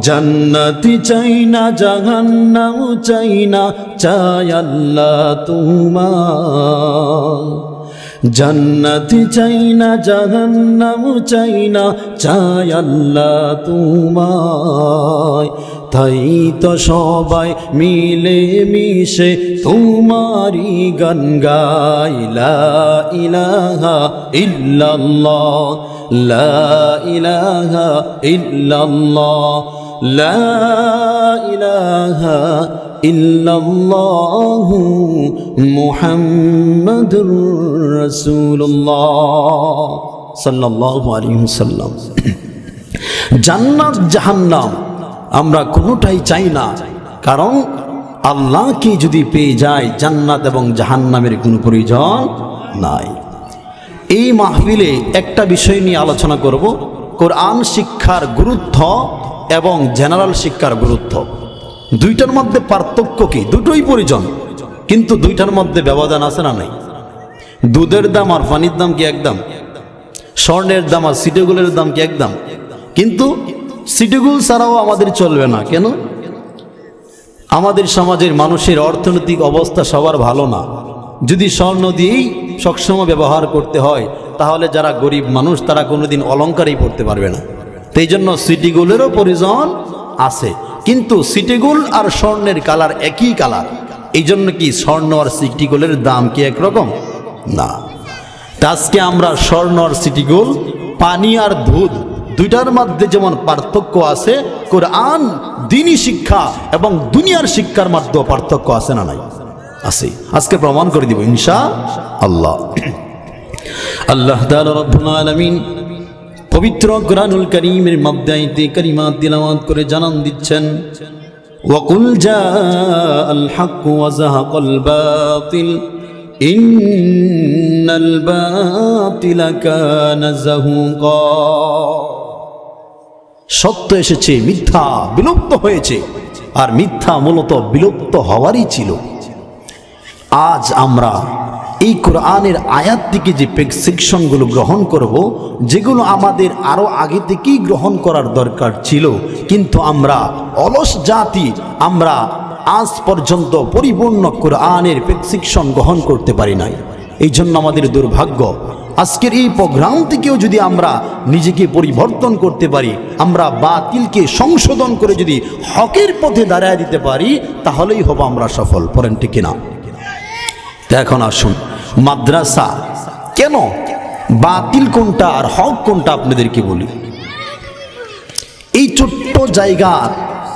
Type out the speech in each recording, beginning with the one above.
জান্নাতি চাই না জাহান্নাম চাই না, চাই আল্লাহ তোমার। জান্নাতি চাই না জাহান্নাম চাই না, চাই আল্লাহ তোমায় তাই তো সবাই মিলে মিশে তোমারি গান গাইলা ইলাহা ইল্লাল্লাহ, লা ইলাহা ইল্লাল্লাহ। ওয়াসাল্লাম। জান্নাত জাহান্নাম আমরা কোনোটাই চাই না, কারণ আল্লাহকে যদি পেয়ে যায় জান্নাত এবং জাহান্নামের কোনো প্রয়োজন নাই। এই মাহফিলে একটা বিষয় নিয়ে আলোচনা করব, কোরআন শিক্ষার গুরুত্ব এবং জেনারেল শিক্ষার গুরুত্ব। দুইটার মধ্যে পার্থক্য কি? দুটোই প্রয়োজন। কিন্তু দুইটার মধ্যে ব্যবধান আছে না নাই? দুধের দাম আর পানির দাম কি একদম? স্বর্ণের দাম আর সিটেগুলের দাম কি একদম? কিন্তু সিটিগুল ছাড়াও আমাদের চলবে না। কেন? আমাদের সমাজের মানুষের অর্থনৈতিক অবস্থা সবার ভালো না। যদি স্বর্ণ দিয়েই সবসময় ব্যবহার করতে হয়, তাহলে যারা গরিব মানুষ, তারা কোনোদিন অলঙ্কারই পড়তে পারবে না। সেই জন্য সিটিগুলেরও প্রয়োজন আছে। কিন্তু সিটিগুল আর স্বর্ণের কালার একই কালার। এই জন্য কি স্বর্ণ আর সিটিগুলের দাম কি একরকম? না। আজকে আমরা স্বর্ণ আর সিটিগুল, পানি আর দুধ দুইটার মধ্যে যেমন পার্থক্য আছে, কোরআন দিনই শিক্ষা এবং দুনিয়ার শিক্ষার মধ্যেও পার্থক্য আছে না নাই? আছে। আজকে প্রমাণ করে দিব ইনশা আল্লাহ। আল্লাহ রব্বুল আলামিন পবিত্র কোরআনুল করিমের মধ্যে আইতে কারিমাত তিলাওয়াত করে জানান দিচ্ছেন وقل جاء الحق وزهق الباطل إن الباطل كان زهوقا সত্য এসেছে মিথ্যা বিলুপ্ত হয়েছে আর মিথ্যা মূলত বিলুপ্ত হওয়ারই ছিল আজ আমরা এই কোরআনের আয়াত থেকে যে প্রেসক্রিপশনগুলো গ্রহণ করব, যেগুলো আমাদের আরও আগে থেকেই গ্রহণ করার দরকার ছিল, কিন্তু আমরা অলস জাতি, আমরা আজ পর্যন্ত পরিপূর্ণ কোরআনের প্রেসক্রিপশন গ্রহণ করতে পারি নাই। এই জন্য আমাদের দুর্ভাগ্য, আজকের এই প্রোগ্রাম থেকেও যদি আমরা নিজেকে পরিবর্তন করতে পারি, আমরা বাতিলকে সংশোধন করে যদি হকের পথে দাঁড়ায় দিতে পারি, তাহলেই হব আমরা সফল, পড়েন ঠিক এখন আসুন, মাদ্রাসা কেন? বাতিল কোনটা আর হক কোনটা আপনাদেরকে বলি। এই ছোট্ট জায়গার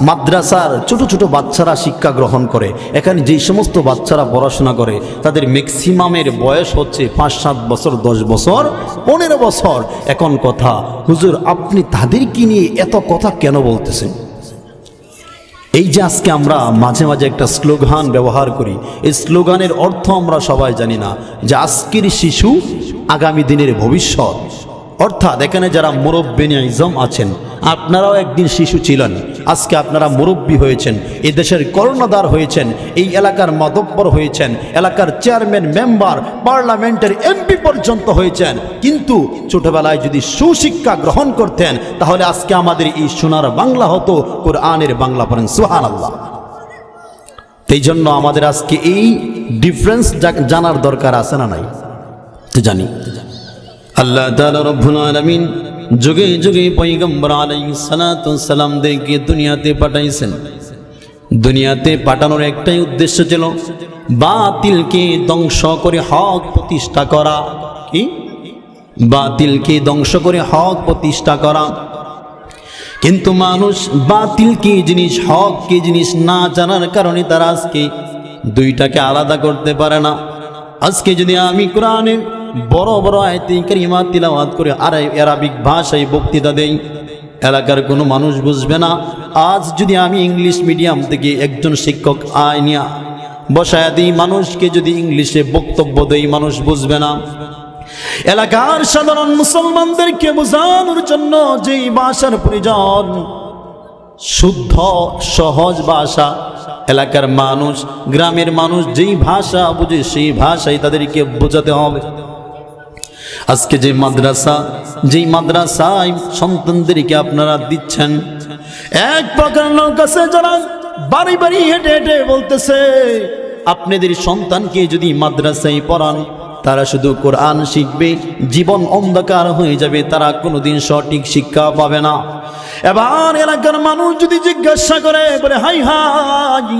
মাদ্রাসার ছোট ছোট বাচ্চারা শিক্ষা গ্রহণ করে। এখানে যেই সমস্ত বাচ্চারা পড়াশোনা করে, তাদের ম্যাক্সিমামের বয়স হচ্ছে পাঁচ, সাত বছর, দশ বছর, পনেরো বছর। এখন কথা, হুজুর, আপনি তাদেরকে নিয়ে এত কথা কেন বলতেছেন? এই যে আজকে আমরা মাঝে মাঝে একটা স্লোগান ব্যবহার করি, এই স্লোগানের অর্থ আমরা সবাই জানি না, যে আজকের শিশু আগামী দিনের ভবিষ্যৎ। অর্থাৎ এখানে যারা মুরব্বিনী ইজম আছেন, আপনারাও একদিন শিশু ছিলেন। আজকে আপনারা মুরব্বী হয়েছেন, এই দেশের কর্ণধার হয়েছেন, এই এলাকার মাদব্বর হয়েছেন, এলাকার চেয়ারম্যান, মেম্বার, পার্লামেন্টের এমপি পর্যন্ত হয়েছেন। কিন্তু ছোটবেলায় যদি সুশিক্ষা গ্রহণ করতেন, তাহলে আজকে আমাদের এই সোনার বাংলা হতো, কোরআনের বাংলা পড়েন সুহান আল্লাহ এই জন্য আমাদের আজকে এই ডিফারেন্স জানার দরকার আছে না নাই? জানি। আল্লাহ রব্বুল যুগে যুগে পয়গম্বর আলাইহিস সালাতু সালাম দেখে দুনিয়াতে পাঠাইছেন। দুনিয়াতে পাঠানোর একটাই উদ্দেশ্য ছিল বাতিলকে ধ্বংস করে হক প্রতিষ্ঠা করা। কি? বাতিলকে ধ্বংস করে হক প্রতিষ্ঠা করা। কিন্তু মানুষ বাতিল কি জিনিস হক কি জিনিস না জানার কারণে তারা আজকে দুইটাকে আলাদা করতে পারে না। আজকে যদি আমি কোরআনের বড় বড় আয়তে কারিমা তিলাওয়াত করে আর অ্যারাবিক ভাষায় বক্তৃতা দেই। এলাকার কোনো মানুষ বুঝবে না, আজ যদি আমি ইংলিশ মিডিয়াম থেকে একজন শিক্ষক আয় নিয়ে বসায় দিই, মানুষকে যদি ইংলিশে বক্তব্য দেই, মানুষ বুঝবে না। এলাকার সাধারণ মুসলমানদেরকে বোঝানোর জন্য যেই ভাষার প্রয়োজন, শুদ্ধ, সহজ ভাষা, এলাকার মানুষ, গ্রামের মানুষ যেই ভাষা বুঝে সেই ভাষাই তাদেরকে বোঝাতে হবে। আজকে যে মাদ্রাসা, যেই মাদ্রাসায় সন্তানদেরকে আপনারা দিচ্ছেন, এক প্রকার লোক আছে যারা বাড়ি বাড়ি হেঁটে হেঁটে বলতেছে, আপনাদের সন্তানকে যদি মাদ্রাসায় পড়ান, তারা শুধু কোরআন শিখবে, জীবন অন্ধকার হয়ে যাবে, তারা কোনোদিন সঠিক শিক্ষা পাবে না। এবার এলাকার মানুষ যদি জিজ্ঞাসা করে, বলে, হাই হাই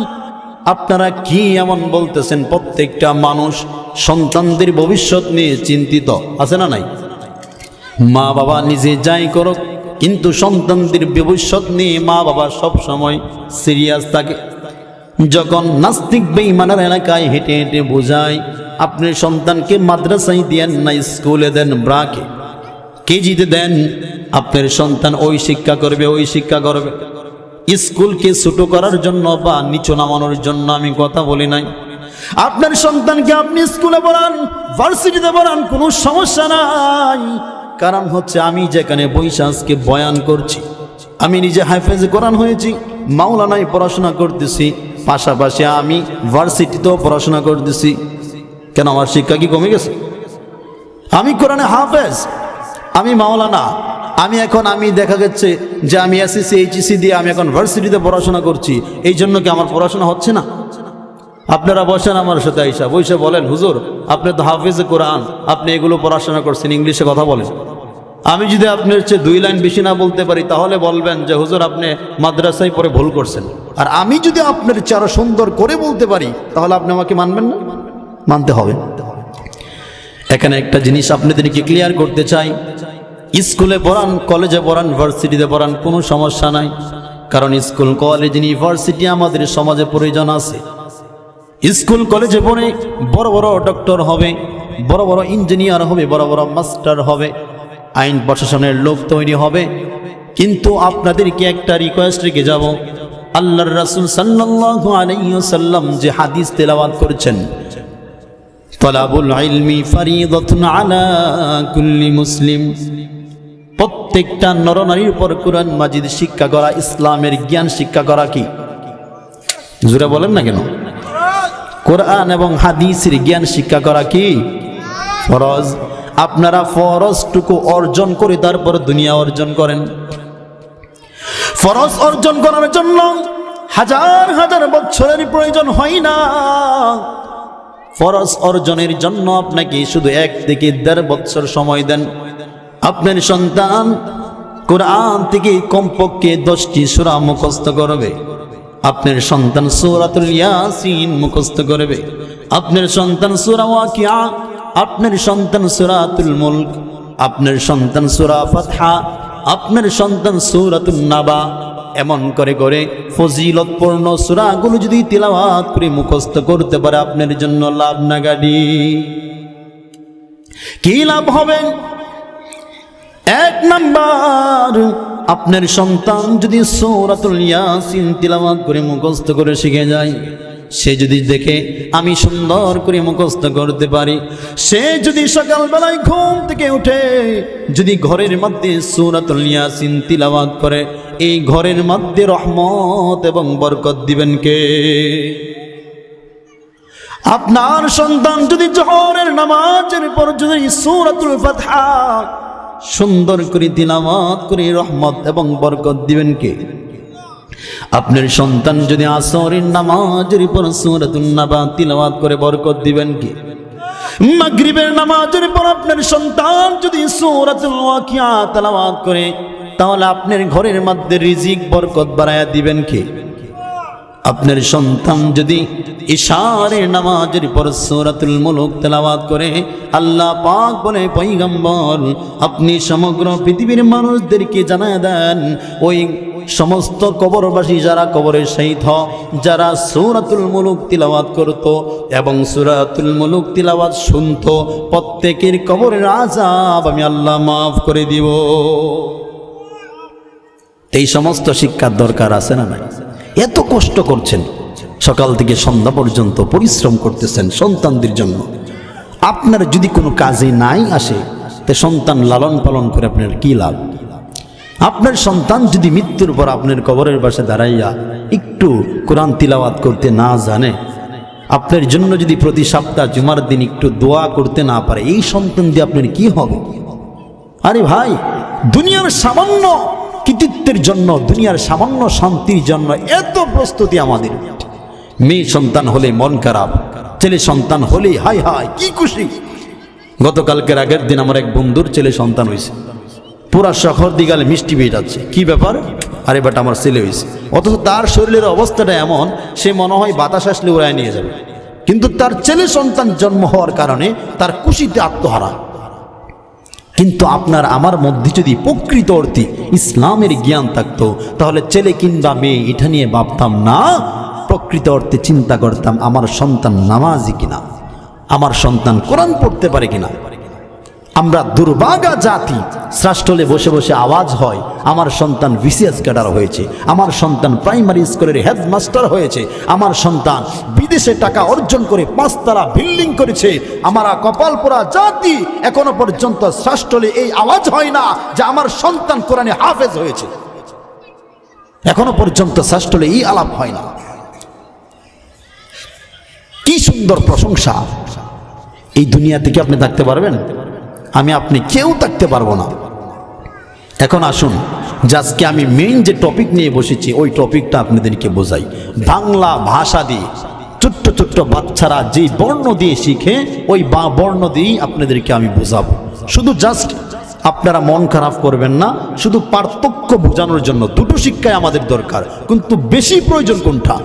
আপনারা কি এমন বলতেছেন? প্রত্যেকটা মানুষ সন্তানদের ভবিষ্যৎ নিয়ে চিন্তিত, আছে না নাই? মা বাবা নিজে যাই করুক, কিন্তু সন্তানদের ভবিষ্যৎ নিয়ে মা বাবা সব সময় সিরিয়াস থাকে। যখন নাস্তিক বেইমানের এলাকায় হেঁটে হেঁটে বোঝায়, আপনি সন্তানকে মাদ্রাসায় দেন না, স্কুলে দেন ব্রাকে। কেজিতে দেন, আপনার সন্তান ওই শিক্ষা করবে, ওই শিক্ষা করবে। স্কুলকে ছোট করার জন্য বা নিচু নামানোর জন্য আমি কথা বলি নাই। আপনার সন্তানকে আপনি স্কুলে পড়ান ভার্সিটিতে পড়ান, কোনো সমস্যা নাই। কারণ হচ্ছে আমি যেখানে বৈশা আজকে বয়ান করছি, আমি নিজে হাইফেজে কোরআন হয়েছি, মাওলানায় পড়াশোনা করতেছি, পাশাপাশি আমি ভার্সিটিতেও পড়াশোনা করতেছি। কেন, আমার শিক্ষা কি কমে গেছে? আমি কোরআনে হাফেজ, আমি মাওলানা আমি এখন, আমি দেখা যাচ্ছে যে আমি এসএসসি এইচএসসি দিয়ে আমি এখন ভার্সিটিতে পড়াশোনা করছি। এই জন্য কি আমার পড়াশোনা হচ্ছে না? আপনারা বসেন আমার সাথে আইসা। বসে বলেন, হুজুর, আপনি তো হাফিজে কোরআন, আপনি এগুলো পড়াশোনা করছেন, ইংলিশে কথা বলেন। আমি যদি আপনার চেয়ে দুই লাইন বেশি না বলতে পারি, তাহলে বলবেন যে, হুজুর, আপনি মাদ্রাসায় পরে ভুল করছেন। আর আমি যদি আপনার চেয়ে আরও সুন্দর করে বলতে পারি, তাহলে আপনি আমাকে মানবেন না? মানতে হবে। এখানে একটা জিনিস আপনাদেরকে ক্লিয়ার করতে চাই স্কুলে পড়ান, কলেজে পড়ান, ভার্সিটিতে পড়ান, কোনো সমস্যা নাই। কারণ স্কুল, কলেজ, ইউনিভার্সিটি আমাদের সমাজে প্রয়োজন আছে। স্কুল, কলেজে পড়ে বড় বড় ডক্টর হবে, বড় বড় ইঞ্জিনিয়ার হবে, বড় বড় মাস্টার হবে, আইন প্রশাসনের লোক তৈরি হবে। কিন্তু আপনাদেরকে একটা রিকোয়েস্ট রেখে যাব। আল্লাহর রাসূল সাল্লাল্লাহু আলাইহি ওয়াসাল্লাম যে হাদিস তেলাওয়াত করেছেন, তলাবুল ইলমি ফারিদাতুন আলা কুল্লি মুসলিম। প্রত্যেকটা নরনারীর উপর কোরআন মাজিদ শিক্ষা করা, ইসলামের জ্ঞান শিক্ষা করা কি? জুড়ে বলেন না কেন? কোরআন এবং হাদিসের জ্ঞান শিক্ষা করা কি? ফরজ। আপনারা ফরজটুকু অর্জন করে তারপর দুনিয়া অর্জন করেন। ফরজ অর্জন করার জন্য হাজার হাজার বছরের প্রয়োজন হয় না। ফরজ অর্জনের জন্য আপনাকে শুধু এক থেকে দেড় বছর সময় দেন। আপনার সন্তান কোরআন থেকে কমপক্ষে দশটি সুরা মুখস্থ করবে। আপনার সন্তান সূরাতুল ইয়াসিন মুখস্থ করবে। আপনার সন্তান সুরা ওয়াকিয়া, আপনার সন্তান সূরাতুল মুলক, আপনার সন্তান সূরা ফাতহা, আপনার সন্তান সূরাতুন নাবা। এমন করে করে ফজিলতপূর্ণ সূরাগুলো যদি তিলাওয়াত করে মুখস্থ করতে পারে, আপনার জন্য লাভ না গাড়ি কি লাভ হবে? এক নাম্বার, আপনার সন্তান যদি সৌরাতুল ইয়াসিন তিলাওয়াত করে মুখস্থ করে শিখে যায়, সে যদি দেখে আমি সুন্দর করে মুখস্থ করতে পারি, সে যদি সকালবেলায় ঘুম থেকে উঠে যদি ঘরের মধ্যে সৌরাতুল ইয়াসিন তিলাওয়াত করে, এই ঘরের মধ্যে রহমত এবং বরকত দিবেন কে? আপনার সন্তান যদি জহরের নামাজের পর যদি সূরাতুল ফাতহা সুন্দর করে তিলাওয়াত করে রহমত এবং বরকত দিবেন কে? আপনার সন্তান যদি আসরের নামাজের পর সূরাতুন নাবা তিলাওয়াত করে বরকত দিবেন কে? মাগরিবের নামাজের পর আপনার সন্তান যদি সূরাতুল ওয়াকিয়া তেলাওয়াত করে, তাহলে আপনার ঘরের মধ্যে রিজিক, বরকত বাড়ায়া দিবেন কে? আপনার সন্তান যদি ইশারের নামাজের পর সূরাতুল মুলক তেলাওয়াত করে, আল্লাহ পাক বলে, পয়গম্বর, আপনি সমগ্র পৃথিবীর মানুষদেরকে জানায় দেন, ওই সমস্ত কবরবাসী যারা কবরের শহীদ হ যারা সূরাতুল মুলুক তিলাওয়াত করত এবং সূরাতুল মুলুক তিলাওয়াত শুনত, প্রত্যেকের কবরের আযাব আমি আল্লাহ মাফ করে দিব। এই সমস্ত শিক্ষার দরকার আছে না নাই? এত কষ্ট করছেন। সকাল থেকে সন্ধ্যা পর্যন্ত পরিশ্রম করতেছেন সন্তানদের জন্য। আপনার যদি কোনো কাজে নাই আসে, তে সন্তান লালন পালন করে আপনার কি লাভ? আপনার সন্তান যদি মৃত্যুর পর আপনার কবরের পাশে দাঁড়াইয়া একটু কোরআন তিলাওয়াত করতে না জানে, আপনার জন্য যদি প্রতি সপ্তাহ জুমার দিন একটু দোয়া করতে না পারে, এই সন্তান দিয়ে আপনার কি হবে? আরে ভাই, দুনিয়ার সামান্য কৃতিত্বের জন্য, দুনিয়ার সামান্য শান্তির জন্য এত প্রস্তুতি আমাদের। মেয়ে সন্তান হলে মন খারাপ, ছেলে সন্তান হলেই হাই হাই, কি খুশি। গতকালকের আগের দিন আমার এক বন্ধুর ছেলে সন্তান হয়েছে। পুরা শহর দিগালে মিষ্টি পেয়ে যাচ্ছে। কি ব্যাপার? আরে বেটা, আমার ছেলে হয়েছে। অথচ তার শরীরের অবস্থাটা এমন, সে মনে হয় বাতাস আসলে উড়ায় নিয়ে যাবে। কিন্তু তার ছেলে সন্তান জন্ম হওয়ার কারণে তার খুশিতে আত্মহারা। কিন্তু আপনার আমার মধ্যে যদি প্রকৃত অর্থে ইসলামের জ্ঞান থাকতো, তাহলে ছেলে কিংবা মেয়ে এটা নিয়ে ভাবতাম, না প্রকৃত অর্থে চিন্তা করতাম আমার সন্তান নামাজি কিনা? আমার সন্তান কোরআন পড়তে পারে কিনা? আমরা দুর্ভাগা জাতি। শ্রাষ্টলে বসে বসে আওয়াজ হয়, আমার সন্তান বিসিএস ক্যাডার হয়েছে, আমার সন্তান প্রাইমারি স্কুলের হেডমাস্টার হয়েছে, আমার সন্তান বিদেশে টাকা অর্জন করে পাঁচতলা বিল্ডিং করেছে, আমরা কপালপোড়া জাতি এখনও পর্যন্ত শ্রাষ্টলে এই আওয়াজ হয় না যে আমার সন্তান কোরআনে হাফেজ হয়েছে। এখনও পর্যন্ত শ্রাষ্টলে এই আলাপ হয় না। কি সুন্দর প্রশংসা। এই দুনিয়া থেকে আপনি থাকতে পারবেন? আমি আপনি কেউ থাকতে পারব না। এখন আসুন আজকে আমি মেইন যে টপিক নিয়ে বসেছি, ওই টপিকটা আপনাদেরকে বোঝাই। বাংলা ভাষা দিয়ে, ছোট্ট ছোট্ট বাচ্চারা যে বর্ণ দিয়ে শিখে, ওই বা বর্ণ দিয়েই আপনাদেরকে আমি বোঝাবো। শুধু জাস্ট আপনারা মন খারাপ করবেন না, শুধু পার্থক্য বোঝানোর জন্য দুটো শিক্ষায় আমাদের দরকার, কিন্তু বেশি প্রয়োজন কোনটা?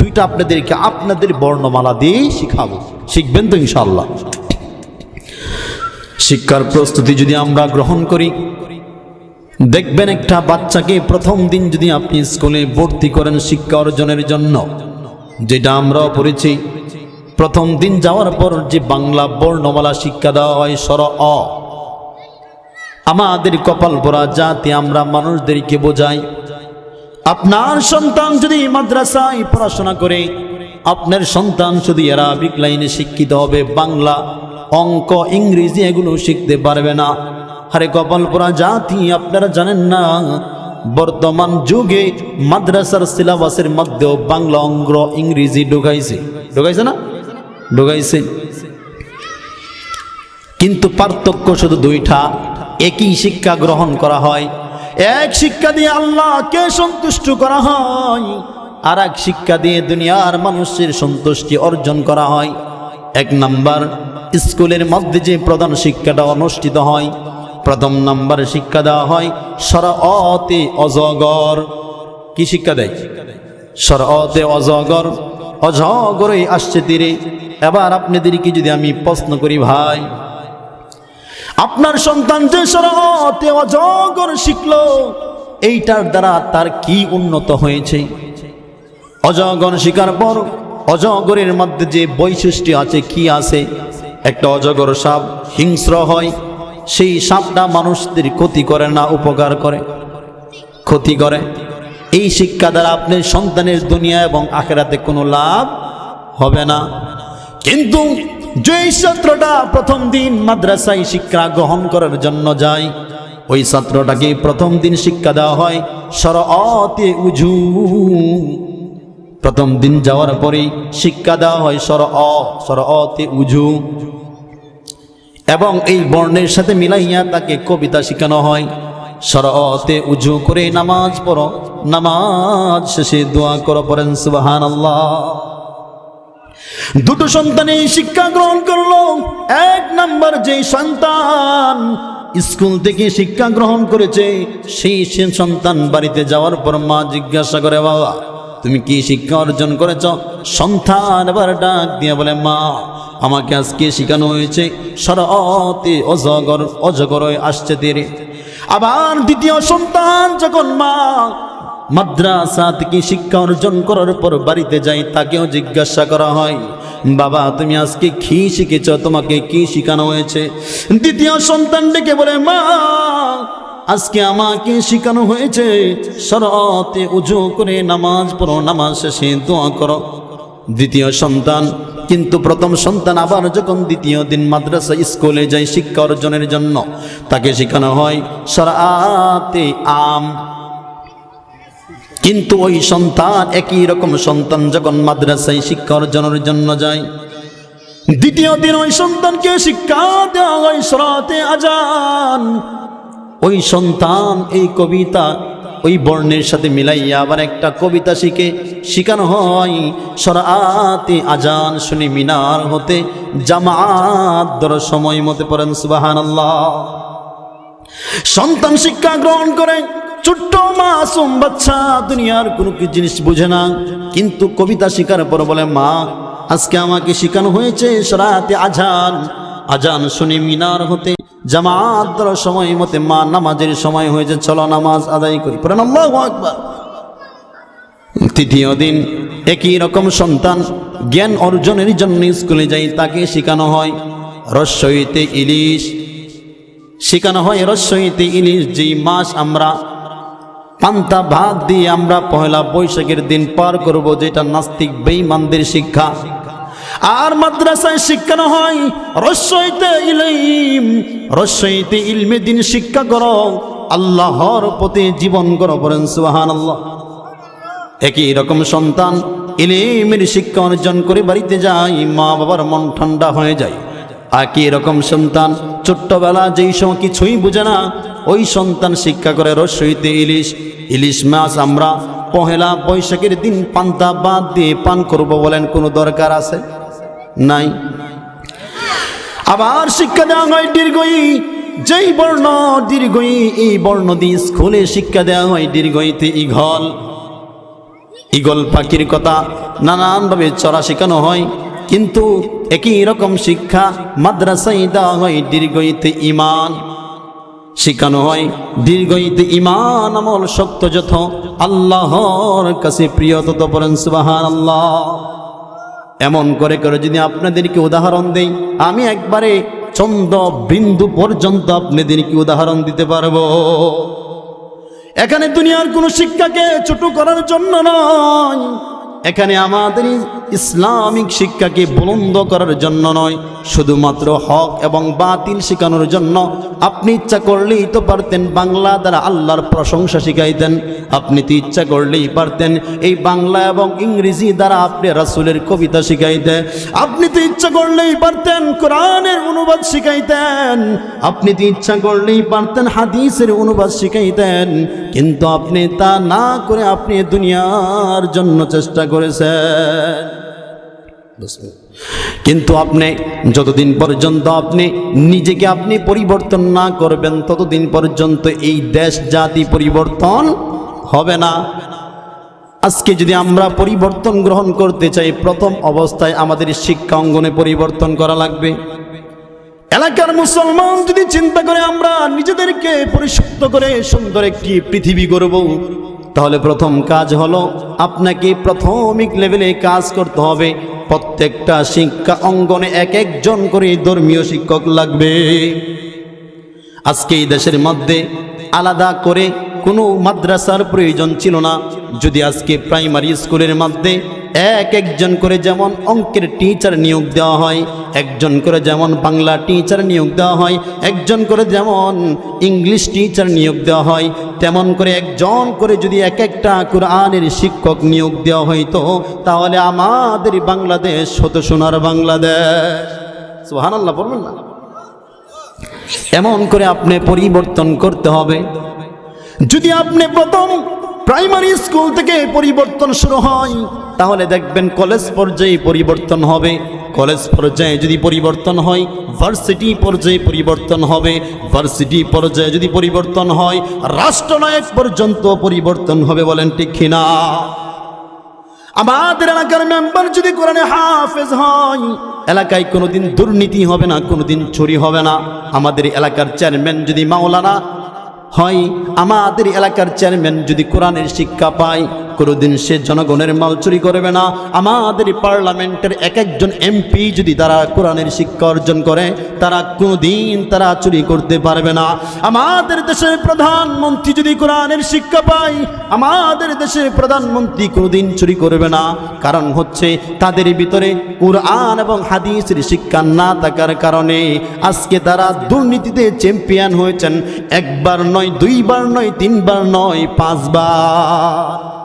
দুইটা আপনাদেরকে আপনাদের বর্ণমালা দিয়েই শিখাবো। শিখবেন তো ইনশাল্লাহ শিক্ষার প্রস্তুতি যদি আমরা গ্রহণ করি, দেখবেন একটা বাচ্চাকে প্রথম দিন যদি আপনি স্কুলে ভর্তি করেন শিক্ষা অর্জনের জন্য, যেটা আমরাও পড়েছি, প্রথম দিন যাওয়ার পর যে বাংলা বর্ণমালা শিক্ষা দেওয়া হয় সর অ। আমাদের কপাল পরা জাতি, আমরা মানুষদেরকে বোঝাই, আপনার সন্তান যদি মাদ্রাসায় পড়াশোনা করে, আপনার সন্তান শুধু আরবিক লাইনে শিক্ষিত হবে, বাংলা অঙ্ক, ইংরেজি এগুলো শিখতে পারবে না। আরে কপালপুরা জাতি আপনারা জানেন না, বর্তমান যুগে মাদ্রাসার সিলেবাসের মধ্যেও বাংলা অঙ্গ ইংরেজি ঢুকাইছে। ঢুকাইছে না? ঢুকাইছে। কিন্তু পার্থক্য শুধু দুইটা, একই শিক্ষা গ্রহণ করা হয়। এক শিক্ষা দিয়ে আল্লাহকে সন্তুষ্ট করা হয় আর এক শিক্ষা দিয়ে দুনিয়ার মানুষের সন্তুষ্টি অর্জন করা হয়। এক নাম্বার, স্কুলের মধ্যে যে প্রধান শিক্ষাটা অনুষ্ঠিত হয়। প্রথম নাম্বার শিক্ষা দেওয়া হয় সর অতে অজগর। কি শিক্ষা দেয়? সর অতে অজগর অজগরই আসছে তীরে। এবার আপনাদেরকে যদি আমি প্রশ্ন করি, ভাই, আপনার সন্তান যে সরতে অজগর শিখল, এইটার দ্বারা তার কি উন্নত হয়েছে? অজগর শিকার পর অজগরের মধ্যে যে বৈশিষ্ট্য আছে, কি আছে? একটা অজগর সাপ হিংস্র হয়, সেই সাপটা মানুষদের ক্ষতি করে না, উপকার করে? ক্ষতি করে। এই শিক্ষা দ্বারা আপনার সন্তানের দুনিয়া এবং আখেরাতে কোনো লাভ হবে না। কিন্তু যে ছাত্রটা প্রথম দিন মাদ্রাসায় শিক্ষা গ্রহণ করার জন্য যায়, ওই ছাত্রটাকে প্রথম দিন শিক্ষা দেওয়া হয় সর অতে উজু। প্রথম দিন যাওয়ার পরেই শিক্ষা দেওয়া হয় সর অ সর অতে উজু। এবং এই বর্ণের সাথে মিলাইয়া তাকে কবিতা শেখানো হয়। সর সরতে উজু করে নামাজ পড়ো, নামাজ শেষে দোয়া করো পড়েন সুবাহান আল্লাহ দুটো সন্তানে শিক্ষা গ্রহণ করল, এক নাম্বার যে সন্তান স্কুল থেকে শিক্ষা গ্রহণ করেছে, সেই সন্তান বাড়িতে যাওয়ার পর মা জিজ্ঞাসা করে, বাবা তুমি কি শিক্ষা অর্জন করেছ? সন্তান এবার ডাক দিয়ে বলে, মা, আমাকে আজকে শেখানো হয়েছে। সরতে অজগর অজগর আসছে তীরে। আবার দ্বিতীয় সন্তান যখন মা মাদ্রাসা থেকে শিক্ষা অর্জন করার পর বাড়িতে যাই তাকেও জিজ্ঞাসা করা হয়, বাবা, তুমি আজকে কি শিখেছ? তোমাকে কি শেখানো হয়েছে? দ্বিতীয় সন্তান ডেকে বলে, মা আজকে আমাকে শেখানো হয়েছে, সরতে উজু করে নামাজ পড়ো, নামাজ শেষে দোয়া করো। দ্বিতীয় সন্তান, কিন্তু প্রথম সন্তান আবার যখন দ্বিতীয় দিন মাদ্রাসা স্কুলে যায় শিক্ষা অর্জনের জন্য, তাকে শেখানো হয় সরাতে আম। কিন্তু ওই সন্তান একই রকম সন্তান যখন মাদ্রাসায় শিক্ষা অর্জনের জন্য যায়। দ্বিতীয় দিন ওই সন্তানকে শিক্ষা দেওয়া হয় সরাতে আজান। ওই সন্তান, এই কবিতা ওই বর্ণের সাথে মিলাইয়া আবার একটা কবিতা শিখে, শিখানো হয়। সরাতে আজান শুনি মিনার হতে জামাত ধর সময় মতে পড়েন সুবাহান সন্তান শিক্ষা গ্রহণ করে, ছোট্ট মাসুম বাচ্চা দুনিয়ার কোনো কি জিনিস বুঝে না, কিন্তু কবিতা শিকার পর বলে, মা, আজকে আমাকে শেখানো হয়েছে সরাতে আজান আজান শুনি মিনার হতে জামাত দেওয়ার সময় মতে মা নামাজের সময় হয়েছে চলো নামাজ আদায় করি। পড়েন, আল্লাহু আকবার। তৃতীয় দিন, একই রকম সন্তান জ্ঞান অর্জনের জন্য স্কুলে যাই, তাকে শেখানো হয় রস্যইতে ইলিশ। শেখানো হয় রস্যইতে ইলিশ, যেই মাস আমরা পান্তা ভাত দিয়ে আমরা পয়লা বৈশাখের দিন পার করব, যেটা নাস্তিক বেঈমানদের শিক্ষা। আর মাদ্রাসায় শিক্ষানো হয় রস্যইতে ইলিম রস্যইতে ইলমে দিন শিক্ষা করো। আল্লাহর প্রতি জীবন করো বলেন সুবহানাল্লাহ। একই রকম সন্তান ইলিমের শিক্ষা অর্জন করে বাড়িতে যায়, মা বাবার মন ঠান্ডা হয়ে যায়। একই রকম সন্তান ছোট্টবেলা যেই সময় কিছুই বুঝে না, ওই সন্তান শিক্ষা করে রসইতে ইলিশ। ইলিশ মাছ আমরা পহেলা বৈশাখের দিন পান্তা বাদ দিয়ে পান করব বলেন কোনো দরকার আছে? নাই। আবার শিক্ষা দেওয়া হয় দীর্ঘই, যেই বর্ণ দীর্ঘই, এই বর্ণ দিয়ে স্কুলে শিক্ষা দেওয়া হয় দীর্ঘইতে ইঘল। ইগল পাখির কথা নানানভাবে চড়া শেখানো হয়, কিন্তু একই রকম শিক্ষা মাদ্রাসায় দেওয়া হয় দীর্ঘইতে ইমান। শেখানো হয় দীর্ঘইতে ইমান আমল শক্ত যত আল্লাহর কাছে প্রিয় তত পড়েন সুবাহান আল্লাহ এমন করে করে যদি আপনাদেরকে উদাহরণ দেই, আমি একবারে চন্দ্র বিন্দু পর্যন্ত আপনাদেরকে উদাহরণ দিতে পারব। এখানে দুনিয়ার কোনো শিক্ষাকে ছোট করার জন্য নয়। এখানে আমাদের ইসলামিক শিক্ষাকে বুলন্দ করার জন্য নয়, শুধুমাত্র হক এবং বাতিল শেখানোর জন্য। আপনি ইচ্ছা করলেই তো পারতেন বাংলা দ্বারা আল্লাহর প্রশংসা শিখাইতেন। আপনি তো ইচ্ছা করলেই পারতেন এই বাংলা এবং ইংরেজি দ্বারা আপনি রাসুলের কবিতা শিখাইতেন আপনি তো ইচ্ছা করলেই পারতেন কোরআনের অনুবাদ শিখাইতেন। আপনি তো ইচ্ছা করলেই পারতেন হাদিসের অনুবাদ শিখাইতেন। কিন্তু আপনি তা না করে আপনি দুনিয়ার জন্য চেষ্টা করেছেন। কিন্তু আপনি যতদিন পর্যন্ত আপনি নিজেকে আপনি পরিবর্তন না করবেন, ততদিন পর্যন্ত এই দেশ জাতি পরিবর্তন হবে না। আজকে যদি আমরা পরিবর্তন গ্রহণ করতে চাই, প্রথম অবস্থায় আমাদের শিক্ষা অঙ্গনে পরিবর্তন করা লাগবে। এলাকার মুসলমান যদি চিন্তা করে, আমরা নিজেদেরকে পরিশুদ্ধ করে সুন্দর একটি পৃথিবী গড়ব তাহলে প্রথম কাজ হলো আপনাকে প্রাথমিক লেভেলে কাজ করতে হবে। প্রত্যেকটা শিক্ষা অঙ্গনে এক একজন করে ধর্মীয় শিক্ষক লাগবে। আজকে এই দেশের মধ্যে আলাদা করে কোনো মাদ্রাসার প্রয়োজন ছিল না। যদি আজকে প্রাইমারি স্কুলের মধ্যে এক একজন করে যেমন অঙ্কের টিচার নিয়োগ দেওয়া হয়, একজন করে যেমন বাংলা টিচার নিয়োগ দেওয়া হয়, একজন করে যেমন ইংলিশ টিচার নিয়োগ দেওয়া হয়, তেমন করে একজন করে যদি এক একটা কোরআনের শিক্ষক নিয়োগ দেওয়া হইতো তাহলে আমাদের বাংলাদেশ হতো সোনার বাংলাদেশ। বলবেন না? এমন করে আপনি পরিবর্তন করতে হবে। যদি আপনি প্রথম প্রাইমারি স্কুল থেকে পরিবর্তন শুরু হয়। তাহলে দেখবেন কলেজ পর্যায়ে পরিবর্তন হবে। কলেজ পর্যায়ে যদি পরিবর্তন হয়, ভার্সিটি পর্যায়ে পরিবর্তন হবে। ভার্সিটি পর্যায়ে যদি পরিবর্তন হয় রাষ্ট্রনায়ক পর্যন্ত পরিবর্তন হবে বলেন ঠিক কিনা? আমাদের এলাকার মেম্বার যদি কোরআনে হাফেজ হয়, এলাকায় কোনোদিন দুর্নীতি হবে না, কোনোদিন চুরি হবে না। আমাদের এলাকার চেয়ারম্যান যদি মাওলানা হয়। আমাদের এলাকার চেয়ারম্যান যদি কোরআনের শিক্ষা পায় কোনোদিন সে জনগণের মাল চুরি করবে না। আমাদের পার্লামেন্টের এক একজন এমপি যদি তারা কোরআনের শিক্ষা অর্জন করে, তারা কোনোদিন তারা চুরি করতে পারবে না। আমাদের দেশের প্রধানমন্ত্রী যদি কোরআনের শিক্ষা পায়, আমাদের দেশের প্রধানমন্ত্রী কোনোদিন চুরি করবে না। কারণ হচ্ছে তাদের ভিতরে কোরআন এবং হাদিসের শিক্ষা না থাকার কারণে আজকে তারা দুর্নীতিতে চ্যাম্পিয়ন হয়েছেন। একবার নয়, দুইবার নয়, তিনবার নয়, পাঁচবার।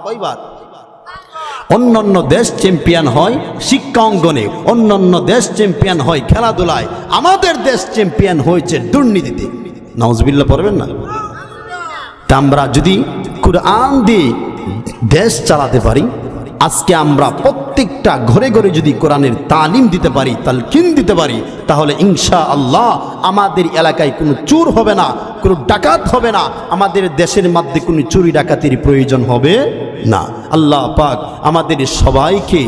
অন্যান্য দেশ চ্যাম্পিয়ন হয় শিক্ষা অঙ্গনে, অন্যান্য দেশ চ্যাম্পিয়ন হয় খেলাধুলায়। আমাদের দেশ চ্যাম্পিয়ন হয়েছে দুর্নীতিতে। নওয়াজবিল্লা পড়বেন না? তা আমরা যদি কুরআন দিয়ে দেশ চালাতে পারি আজকে আমরা প্রত্যেকটা ঘরে ঘরে যদি কোরআনের তালিম দিতে পারি, তালকিন দিতে পারি, তাহলে ইনশা আল্লাহ আমাদের এলাকায় কোনো চোর হবে না, কোনো ডাকাত হবে না, আমাদের দেশের মধ্যে কোনো চুরি ডাকাতির প্রয়োজন হবে না। আল্লাহ পাক আমাদের সবাইকে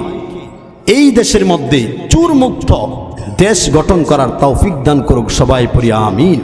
এই দেশের মধ্যে চুর মুক্ত দেশ গঠন করার তৌফিক দান করুক সবাই পড়ি, আমিন।